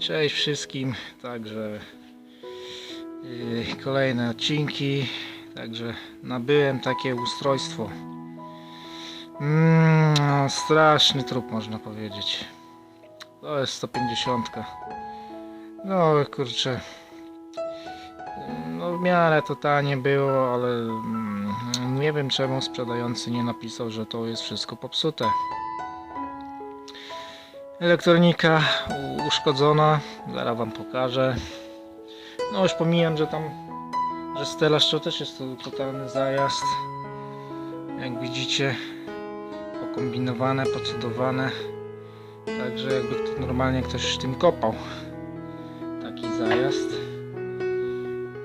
Cześć wszystkim, także yy, kolejne odcinki, także nabyłem takie ustrojstwo. Mm, no, straszny trup można powiedzieć. To jest 150. No kurczę. No w miarę to tanie było, ale mm, nie wiem czemu sprzedający nie napisał, że to jest wszystko popsute. Elektronika uszkodzona, zaraz wam pokażę. No już pomijam, że tam, że stelaż to też jest to totalny zajazd. Jak widzicie, pokombinowane, pocudowane. Także jakby to normalnie ktoś tym kopał. Taki zajazd.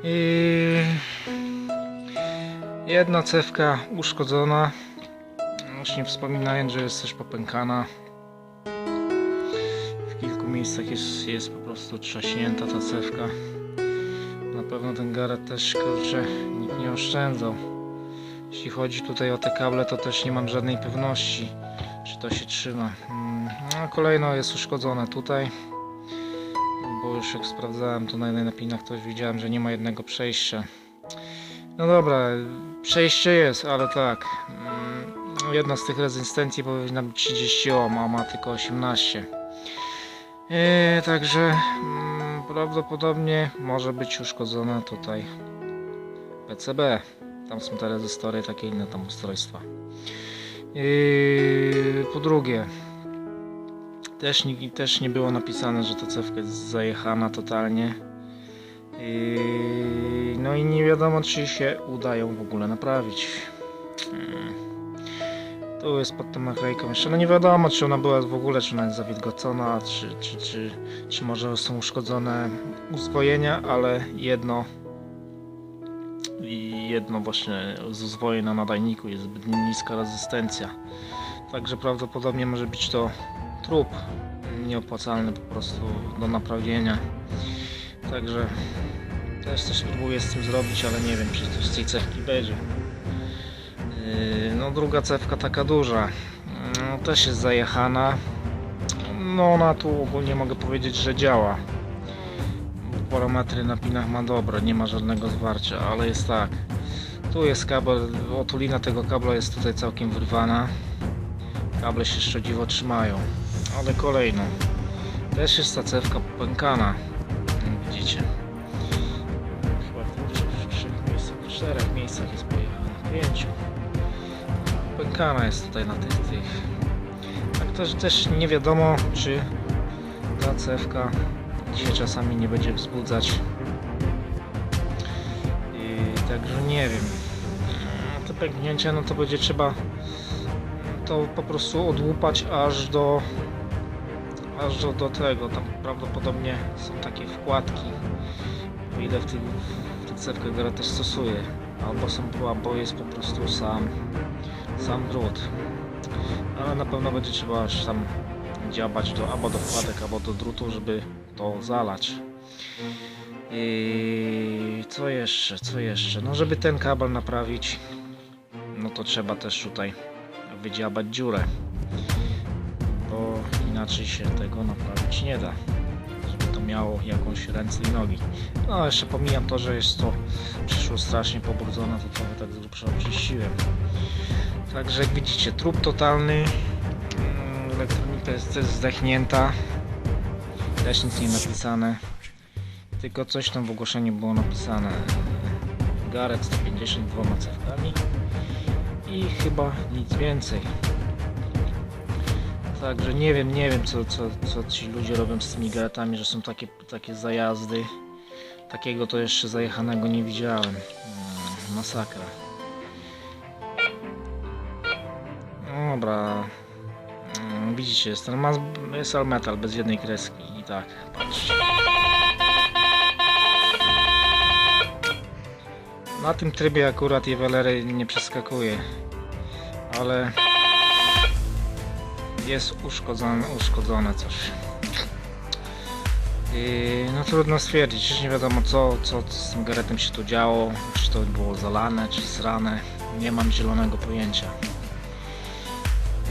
I jedna cewka uszkodzona. Już nie wspominając, że jest też popękana. Miejscach jest, jest po prostu trzaśnięta ta cewka. Na pewno ten garet też kurczę nikt nie oszczędzał. Jeśli chodzi tutaj o te kable, to też nie mam żadnej pewności, czy to się trzyma. No, kolejno jest uszkodzone tutaj, bo już jak sprawdzałem to na napinach, to widziałem, że nie ma jednego przejścia. No dobra, przejście jest, ale tak. mm, Jedna z tych rezystencji powinna być 30 ohm, a ma tylko 18. Yy, także mm, prawdopodobnie może być uszkodzona tutaj PCB. Tam są te rezystory, takie inne tam ustrojstwa. Yy, po drugie, też nie, też nie było napisane, że ta cewka jest zajechana totalnie. Yy, no i nie wiadomo, czy się uda ją w ogóle naprawić. Yy. Tu jest pod tą naklejką jeszcze, no nie wiadomo czy ona była w ogóle, czy ona jest zawilgocona, czy, czy, czy, czy może są uszkodzone uzwojenia, ale jedno i jedno właśnie z uzwojeń na nadajniku jest zbyt niska rezystencja. Także prawdopodobnie może być to trup nieopłacalny po prostu do naprawienia. Także też coś próbuję z tym zrobić, ale nie wiem czy coś z tej cewki będzie. Yy, No druga cewka taka duża, no, też jest zajechana. No ona tu ogólnie mogę powiedzieć, że działa. Parametry na pinach ma dobre, nie ma żadnego zwarcia, ale jest tak. Tu jest kabel, otulina tego kabla jest tutaj całkiem wyrwana. Kable się szczędziwo trzymają, ale kolejną. Też jest ta cewka popękana, widzicie. Chyba w trzech miejscach, w czterech miejscach jest pojechana, pięciu pękana jest tutaj na tych tych. Tak też, też nie wiadomo, czy ta cewka się czasami nie będzie wzbudzać. I także nie wiem. No, Te pęknięcia, no to będzie trzeba to po prostu odłupać aż do aż do, do tego. Tam prawdopodobnie są takie wkładki. O ile w tych, w tych cewkach gra też stosuje. Albo są, albo jest po prostu sam sam drut. Ale na pewno będzie trzeba aż tam dziabać do, albo do wkładek, albo do drutu, żeby to zalać. I co jeszcze, co jeszcze? No żeby ten kabel naprawić, no to trzeba też tutaj wydziabać dziurę. Bo inaczej się tego naprawić nie da. To miało jakąś ręce i nogi. No jeszcze pomijam to, że jest to przyszło strasznie pobrudzone, to trochę tak z grubsza oczyściłem. Także jak widzicie, trup totalny. Mm, Elektronika jest też zdechnięta. Też nic nie napisane. Tylko coś tam w ogłoszeniu było napisane. Gareth 152 cewkami. I chyba nic więcej. Także nie wiem, nie wiem co, co, co ci ludzie robią z tymi garetami, że są takie, takie zajazdy. Takiego to jeszcze zajechanego nie widziałem. Mm, Masakra. Dobra. Mm, Widzicie, jest ten jest all metal bez jednej kreski i tak, patrzcie. Na tym trybie akurat jewelery nie przeskakuje, ale jest uszkodzone, uszkodzone coś. I, no trudno stwierdzić, już nie wiadomo co, co z tym garetem się tu działo, czy to było zalane, czy srane, nie mam zielonego pojęcia.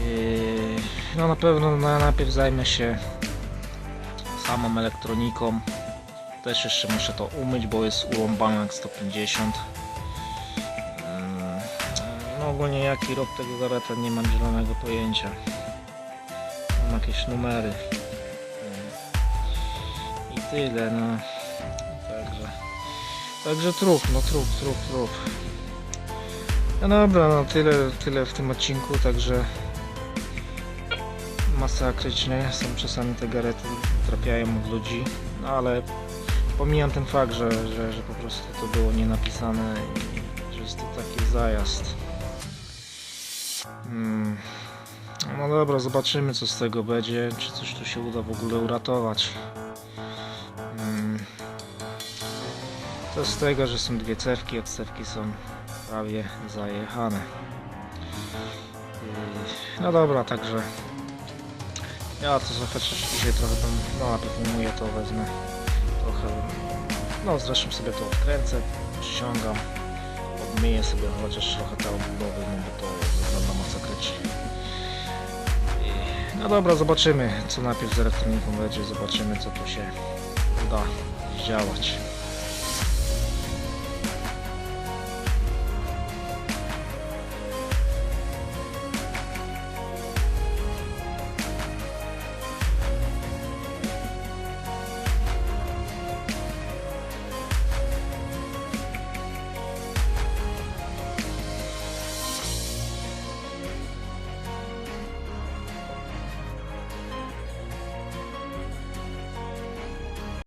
Yy, No na pewno na, najpierw zajmę się samą elektroniką. Też jeszcze muszę to umyć, bo jest urąbane jak 150. Mm, No ogólnie jaki rok tego gareta nie mam zielonego pojęcia. Mam jakieś numery. Mm. I tyle, no. Także. Także trup, no trup, trup, trup. No dobra, no tyle, tyle w tym odcinku, także masakryczne są czasami te garety, trafiają od ludzi, no ale pomijam ten fakt, że, że, że po prostu to było nie napisane i że jest to taki zajazd. Hmm. No dobra, zobaczymy co z tego będzie, czy coś tu się uda w ogóle uratować. Hmm. To z tego, że są dwie cewki, a cewki są prawie zajechane. No dobra, także ja to chociaż dzisiaj trochę tam, no najpierw umuję to wezmę trochę, no zresztą sobie to odkręcę, przyciągam, odmyję sobie chociaż trochę te obudowy, no bo to wygląda masakrycznie. I- No dobra, zobaczymy co najpierw z elektroniką będzie, zobaczymy co tu się uda zdziałać.